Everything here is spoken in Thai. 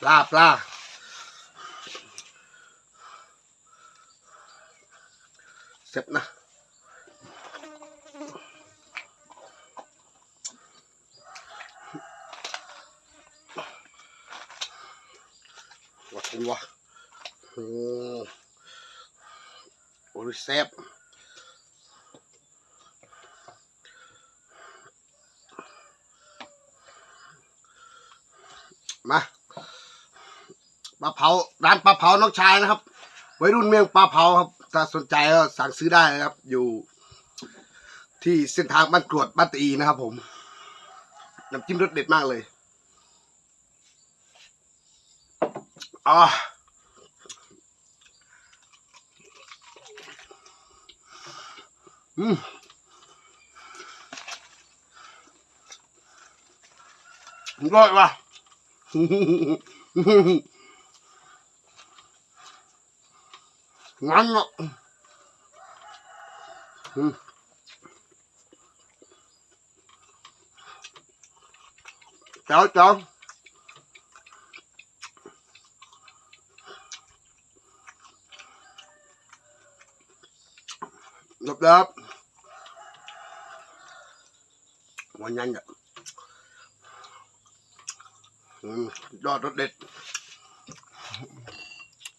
ปลาปลาเสร็จนะวัดกันวะอืมโอ้ยแซ่บมา ปลาเผาร้านปลาเผาน้องชายนะครับวัยรุ่นเมืองปลาเผาครับ ถ้าสนใจก็สั่งซื้อได้นะครับ อยู่ ที่เส้นทางบ้านกรวดบ้านตีนะครับ ผมน้ำจิ้มรสเด็ดมากเลยอ่าอืมอร่อยว่ะ งั้นอะอืมเจ้าเจ้าหลั